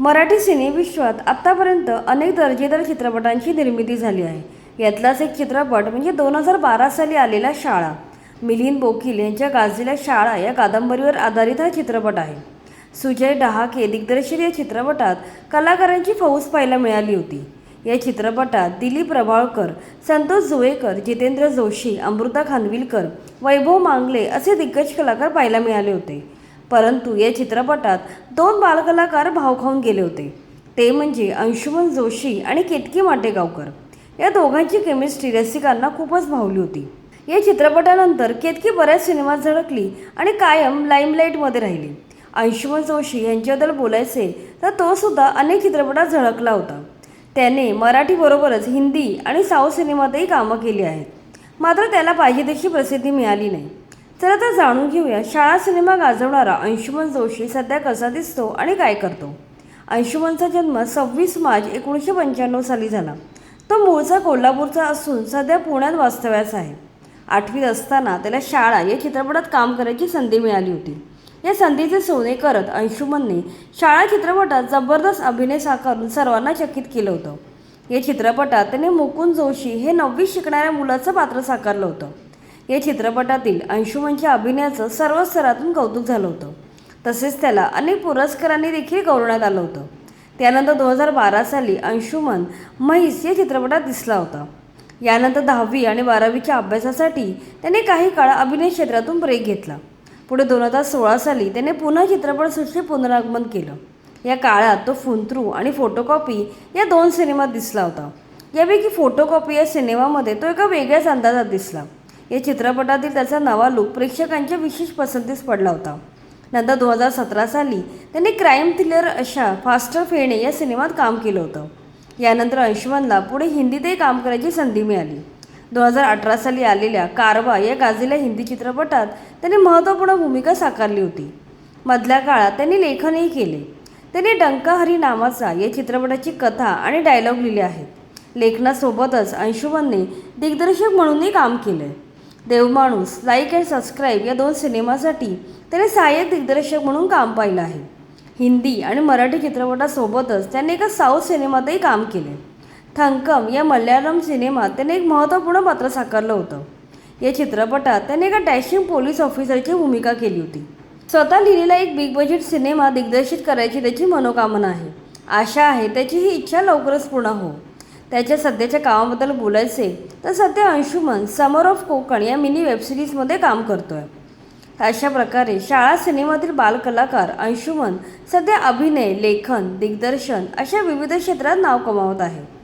मराठी सिनेविश्वात आत्तापर्यंत अनेक दर्जेदार चित्रपटांची निर्मिती झाली आहे. यातलाच एक चित्रपट म्हणजे दोन हजार बारा साली आलेला शाळा. मिलिंद बोकील यांच्या गाजलेल्या शाळा या कादंबरीवर आधारित हा चित्रपट आहे. सुजय डहाके दिग्दर्शित या चित्रपटात कलाकारांची फौज पाहायला मिळाली होती. या चित्रपटात दिलीप प्रभाळकर संतोष जुवेकर जितेंद्र जोशी अमृता खानविलकर वैभव मांगले असे दिग्गज कलाकार पाहायला मिळाले होते. परंतु या चित्रपटात दोन बालकलाकार भाव खाऊन गेले होते. ते म्हणजे अंशुमन जोशी आणि केतकी माटेगावकर. या दोघांची केमिस्ट्री रसिकांना खूपच भावली होती. या चित्रपटानंतर केतकी बऱ्याच सिनेमात झळकली आणि कायम लाईमलाईटमध्ये राहिली. अंशुमन जोशी यांच्याबद्दल बोलायचे तर तो सुद्धा अनेक चित्रपटात झळकला होता. त्याने मराठीबरोबरच हिंदी आणि साऊथ सिनेमातही कामं केली आहेत. मात्र त्याला पाहिजे तशी प्रसिद्धी मिळाली नाही. चला तर जाणून घेऊया. शाळा सिनेमा गाजवणारा अंशुमन जोशी सध्या कसा दिसतो आणि काय करतो? अंशुमनचा जन्म सव्वीस मार्च एकोणीसशे पंच्याण्णव साली झाला. तो मूळचा कोल्हापूरचा असून सध्या पुण्यात वास्तव्यास आहे. आठवीत असताना त्याला शाळा या चित्रपटात काम करायची संधी मिळाली होती. या संधीचे सोने करत अंशुमनने शाळा चित्रपटात जबरदस्त अभिनय साकारून सर्वांना चकित केलं होतं. या चित्रपटात त्याने मुकुंद जोशी हे नववी शिकणाऱ्या मुलाचं पात्र साकारलं होतं. या चित्रपटातील अंशुमनच्या अभिनयाचं सर्व स्तरातून कौतुक झालं होतं. तसेच त्याला अनेक पुरस्कारांनी देखील गौरवण्यात आलं होतं. त्यानंतर दोन हजार बारा साली अंशुमन म्हैस या चित्रपटात दिसला होता. यानंतर दहावी आणि बारावीच्या अभ्यासासाठी त्याने काही काळ अभिनय क्षेत्रातून ब्रेक घेतला. पुढे दोन हजार सोळा साली त्याने पुन्हा चित्रपटसृष्टीत पुनरागमन केलं. या काळात तो फुंत्रू आणि फोटोकॉपी या दोन सिनेमात दिसला होता. यापैकी फोटोकॉपी या सिनेमामध्ये तो एका वेगळ्याच अंदाजात दिसला. या चित्रपटातील त्याचा नवा लूक प्रेक्षकांच्या विशेष पसंतीस पडला होता. नंतर दोन हजार सतरा साली त्यांनी क्राईम थ्रिलर अशा फास्टर फेणे या सिनेमात काम केलं होतं. यानंतर अंशुमनला पुढे हिंदीतही काम करायची संधी मिळाली. दोन हजार अठरा साली आलेल्या कारवा या गाजलेल्या हिंदी चित्रपटात त्यांनी महत्त्वपूर्ण भूमिका साकारली होती. मधल्या काळात त्यांनी लेखनही केले. त्यांनी डंका हरी नावाचा या चित्रपटाची कथा आणि डायलॉग लिहिले आहेत. लेखनासोबतच अंशुमनने दिग्दर्शक म्हणूनही काम केलं आहे देवमाणूस लाईक अँड सबस्क्राईब या दोन सिनेमासाठी त्याने सहाय्यक दिग्दर्शक म्हणून काम पाहिलं आहे. हिंदी आणि मराठी चित्रपटासोबतच त्यांनी एका साऊथ सिनेमातही काम केले. थंकम या मल्याळम सिनेमात त्याने एक महत्त्वपूर्ण पात्र साकारलं होतं. या चित्रपटात त्याने एका डॅशिंग पोलीस ऑफिसरची भूमिका केली होती. स्वतः लिहिलेला एक बिग बजेट सिनेमा दिग्दर्शित करायची त्याची मनोकामना आहे. आशा आहे त्याची ही इच्छा लवकरच पूर्ण हो. त्याच्या सध्याच्या कामाबद्दल बोलायचे तर सध्या अंशुमन समर ऑफ कोकण या मिनी वेबसिरीजमध्ये काम करतो आहे अशा प्रकारे शाळा सिनेमातील बालकलाकार अंशुमन सध्या अभिनय लेखन दिग्दर्शन अशा विविध क्षेत्रात नाव कमावत आहे.